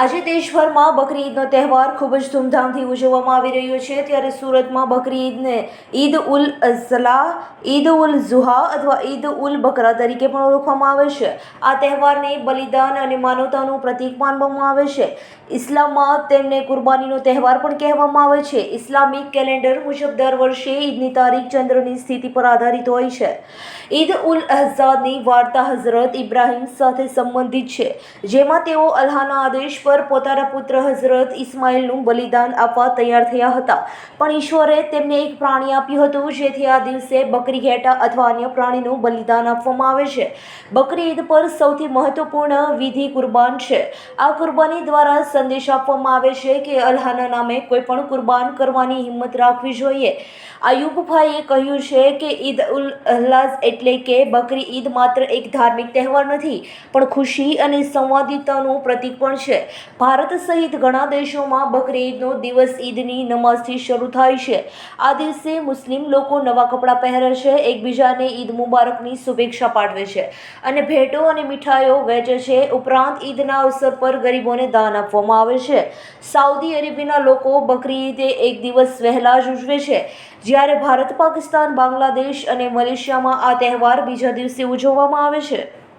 આજે દેશભરમાં બકરી ઈદનો તહેવાર ખૂબ જ ધૂમધામથી ઉજવવામાં આવી રહ્યો છે. ત્યારે સુરતમાં બકરી ઈદને ઈદ ઉલ અઝલા, ઈદ ઉલ ઝુહા અથવા ઈદ ઉલ બકરા તરીકે પણ ઓળખવામાં આવે છે. આ તહેવારને બલિદાન અને માનવતાનું પ્રતીક માનવામાં આવે છે. ઇસ્લામમાં તેમને કુરબાનીનો તહેવાર પણ કહેવામાં આવે છે. ઇસ્લામિક કેલેન્ડર મુજબ દર વર્ષે ઈદની તારીખ ચંદ્રની સ્થિતિ પર આધારિત હોય છે. ઈદ ઉલ અહઝાદની વાર્તા હઝરત ઇબ્રાહિમ સાથે સંબંધિત છે, જેમાં તેઓ અલ્લાહના આદેશ પર પોતાના પુત્ર હઝરત ઇસ્માઇલનું બલિદાન આપવા તૈયાર થયા હતા. પણ ઈશ્વરે તેમને એક પ્રાણી આપ્યું હતું, જેથી આ દિવસે બકરી, ઘેટા અથવા અન્ય પ્રાણીનું બલિદાન આપવામાં આવે છે. બકરી ઈદ પર સૌથી મહત્વપૂર્ણ વિધિ કુરબાન છે. આ કુરબાની દ્વારા સંદેશ આપવામાં આવે છે કે અલ્હાના નામે કોઈ પણ કુરબાન કરવાની હિંમત રાખવી જોઈએ. આયુબભાઈએ કહ્યું છે કે ઈદ ઉલ અહલાઝ એટલે કે બકરી ઈદ માત્ર એક ધાર્મિક તહેવાર નથી, પણ ખુશી અને સંવાદિતાનું પ્રતીક પણ છે. ભારત સહિત ઘણા દેશોમાં બકરી ઈદનો દિવસ ઈદની નમાઝથી શરૂ થાય છે. આ દિવસે મુસ્લિમ લોકો નવા કપડાં પહેરે છે એકબીજાને ઈદ મુબારકની શુભેચ્છા પાઠવે છે અને ભેટો અને મીઠાઈઓ વહેંચે છે. ઉપરાંત ઈદના અવસર પર ગરીબોને દાન આપવામાં આવે છે. સાઉદી અરેબિયાના લોકો બકરી ઈદે એક દિવસ વહેલા જ ઉજવે છે. જ્યારે ભારત, પાકિસ્તાન, બાંગ્લાદેશ અને મલેશિયામાં આ તહેવાર બીજા દિવસે ઉજવવામાં આવે છે.